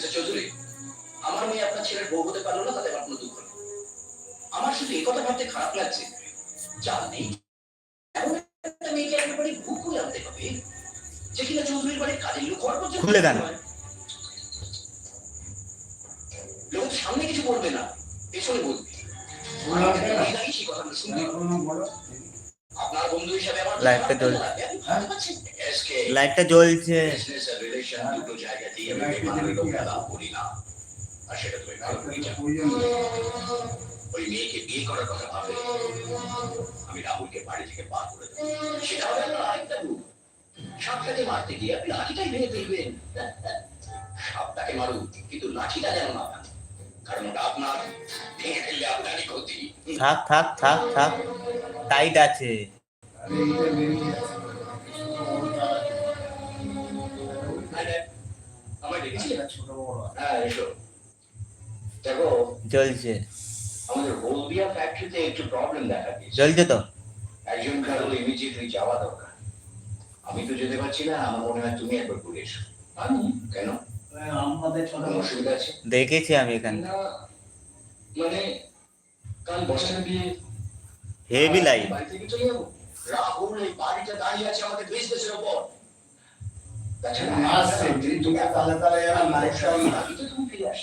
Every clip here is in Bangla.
মিস্টার চৌধুরী। আমার মেয়ে আপনার ছেলের বউ হতে পারল না তাতে আমার কোনো দুঃখ নেই। আমার শুধু এই কথা ভাবতে খারাপ লাগছে। যা নেই এমন একটা মেয়েকে একেবারে বুক করে আনতে হবে যে কিনা চৌধুরীর বাড়ির কাজের লোক হওয়ার পর্যন্ত খুলে দেন। লোক সামনে কিছু বলবে না। পেছনে বলবে। আপনার বন্ধু হিসাবে আমার চলছে। লাইটটা জ্বলছে। ওই মেয়েকে বিয়ে করার কথা ভাবে আমি রাহুলকে বাড়ি থেকে। বার করে দেবো সেটা হবে আপনার আরেকটা রূপ সাপটাকে মারতে গিয়ে আপনি লাঠিটাই ভেঙে ফেলবেন সাপটাকে মারুন কিন্তু লাঠিটা যেন না কারণ ওটা আপনার ভেঙে ফেললে আপনারই ক্ষতি থাক থাক থাক থাক টাইট আছে। দেখো জ্বলছে। আমাদের হলদিয়া ফ্যাক্টরিতে একটু প্রবলেম দেখা দিয়েছে। জ্বলছে তো? একজন কারও ইমিডিয়েটলি যাওয়া দরকার। আমি তো যেতে পারছি না আমার মনে হয় তুমি একবার ঘুরে এসো। আমি? কেন? আমাদের ছোট অসুবিধা আছে? দেখেছি আমি এখানে। মানে কাল বসানো দিয়ে হেভি লাইট বাড়ি থেকে চলে যাব? রাহুল এই বাড়িটা দাঁড়িয়ে আছে আমাদের বিজনেসের উপর তাছাড়া আসছে, দিনটা তালে তালে যেন আমি তো তুমি ফিরে আস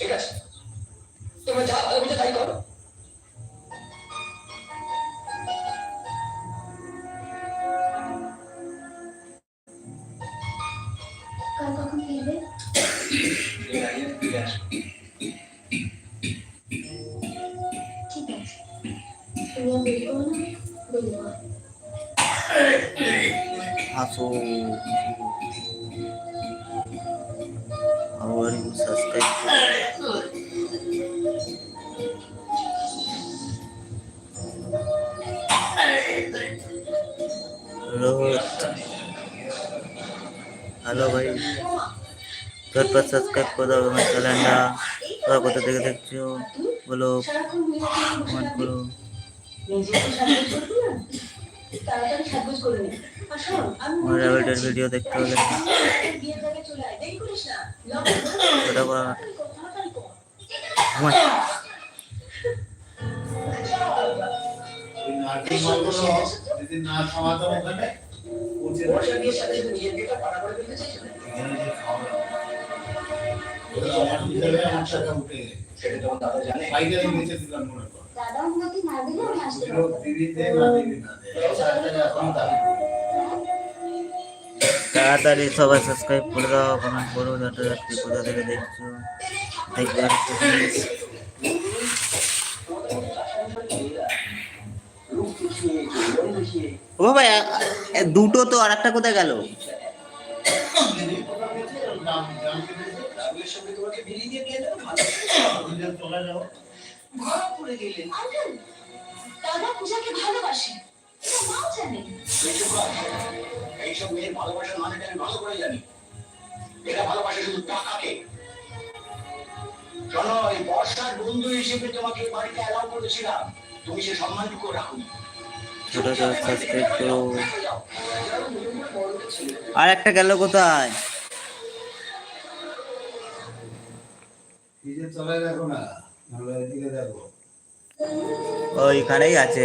ঠিক আছে। তোমরা যা ভালো বুঝে তাই করো। কাল কখন ফিরবে? এর আগে ফিরে আসো। ঠিক আছে তুমি আর দেরি করো না দেরি করো আসো আবার সাবস্ক্রাইব রোহিত হ্যালো ভাই ঝটপট সাবস্ক্রাইব করে দাও আমার তাড়াতাড়ি সাজগোজ করে নে। আর শোন আমি ভিডিও দেখতে হলে। বিয়ের জায়গায় চলে আয় দেরি করিস না। করা সমাধান ওখানে আমার উঠে সেটা তোমার দাদা জানে পাইকারি বেচে দিলাম মনে কর। তাড়াতাড়ি সবাই সাবস্ক্রাইব করে দাও কমেন্ট করো যাতে কোথা থেকে দেখছ। ও এ দুটো তো আর একটা কোথায় গেল? তোমাকে দিয়ে ধরা পড়ে গেলে আঙ্কেল দাদা পূজাকে ভালোবাসে। এটা মাও জানে। এইসব এইসব মেয়ের ভালোবাসার মানেটা আমি ভালো করে জানি। ভালোবাসে শুধু টাকাকে। শোনো এই বর্ষার বন্ধু হিসেবে তোমাকে বাড়িতে অ্যালাউ করেছিলাম। তুমি সে সম্মানটুকু রাখো ছোট ছোট সাবস্ক্রাইব করো আর একটা গেল কোথায়? নিজে চলে দেখো না। ওইখানেই আছে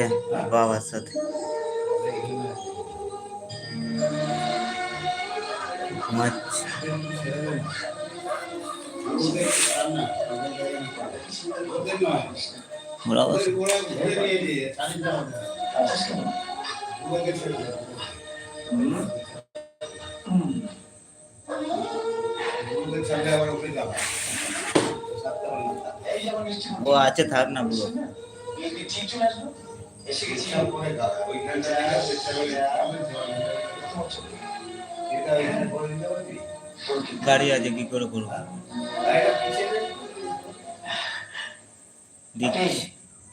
বাবার সাথে। ঘুমাচ্ছে আছে থাক না পুরো তারপরে গাড়া আছে কি করে করব?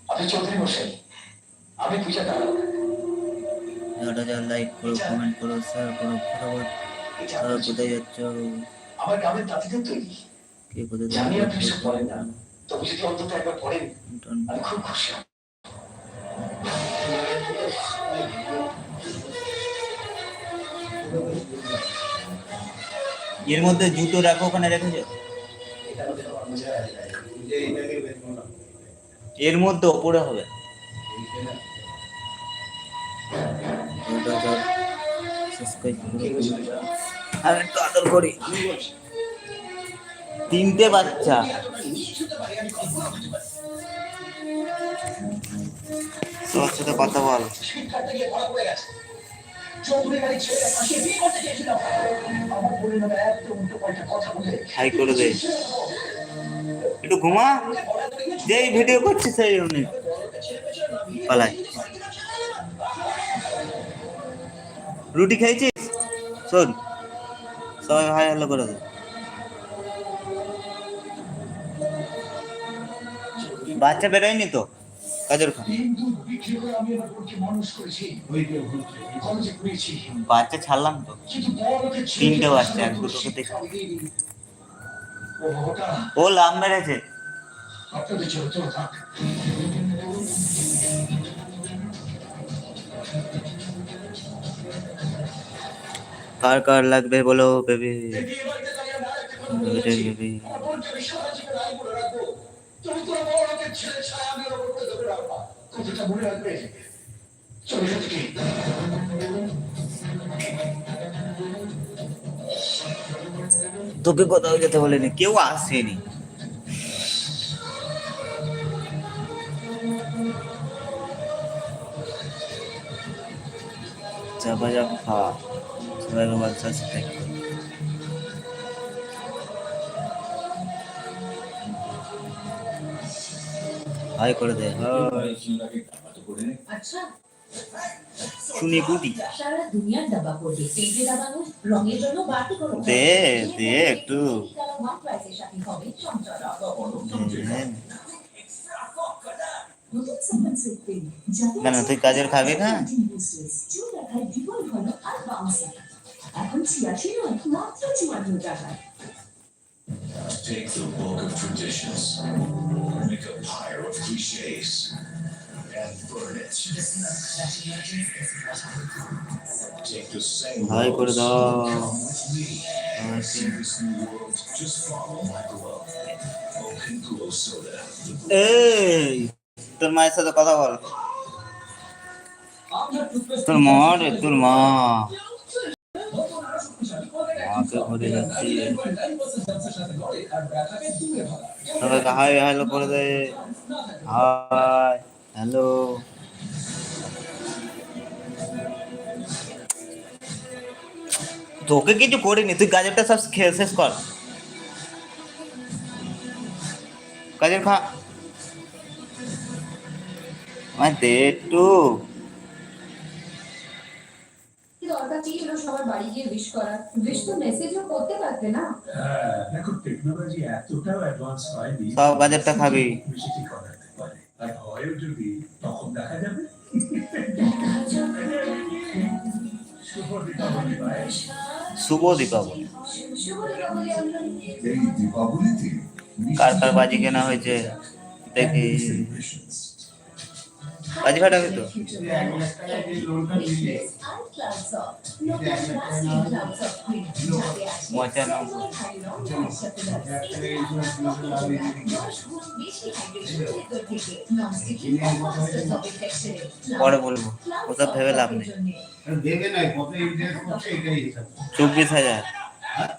আপনি চৌধুরী আমি পূজা দাঁড়াবো লাইক করো কমেন্ট করো শেয়ার করো ফটাফট কোথায় যাচ্ছ? আমার গ্রামের তাঁতিদের তৈরি কে কোথায় জানি আপনি সব পড়েন না। তবে যদি অন্তত একবার পড়েন আমি খুব খুশি। হব এর মধ্যে জুতো রাখো ওখানে রেখেছো এটা আমাদের আমার মজা আছে যে এটাকে বের করো এর মধ্যে ওপরে হবে? আমি একটু আদর করি। তিনটে বাচ্চা। তোর সাথে কথা বল। হাই করে দে। একটু ঘুমা। যেই ভিডিও করছি সেই অনেক পালাই। রুটি খেয়েছিস শোন। সবাই হাই হ্যালো করে দে। বাচ্চা বেরোয়নি তো? কাজের খান। বাচ্চা ছাড়লাম তো। তিনটে বাচ্চা এক দুটোকে দেখে। ও লাভ মেরেছে। কার কার লাগবে বলো বেবি। বেবি কথাটা মনে রাখবে। চলে কি তোকে কোথাও যেতে বলেনি, কেউ আসেনি। চাপ খাওয়া সবাইকে বল হাই করে দে। হাই আচ্ছা। শুনি গুটি। সারা দুনিয়ার দাবা করবে। পেজে দাবানো রঙের জন্য বাড়তি কোনো দে দে একটু। সামান সেটে না না তুই কাজের খাবি না? এখন ছিয়াশি নয় মাত্র চুয়ান্ন টাকায়। Take the book of traditions, make a pyre of cliches, and burn it. Take the same hi করে দাও Come with me and see this new world. Just follow my glow. Open Glow Soda. The এই তোর মায়ের সাথে কথা বল তোর মা রে তোর মা যাচ্ছি হাই হ্যালো করে দে হাই হ্যালো তোকে কিছু করিনি তুই গাজরটা সব খেয়ে শেষ কর গাজর খা আমার দে একটু কি দরকার কি ছিল উইশ করার। উইশ তো মেসেজও করতে পারতে না। হ্যাঁ দেখো টেকনোলজি এতটাও অ্যাডভান্স হয়নি। সব খাবি। পারে। আর হয়ও যদি তখন দেখা যাবে। শুভ দীপাবলি কার কার বাজি কেনা হয়েছে দেখি। তো যাতে আছে ননস্টিকি পরে বলব ওসব ভেবে লাভ নেই। চব্বিশ হাজার। নেই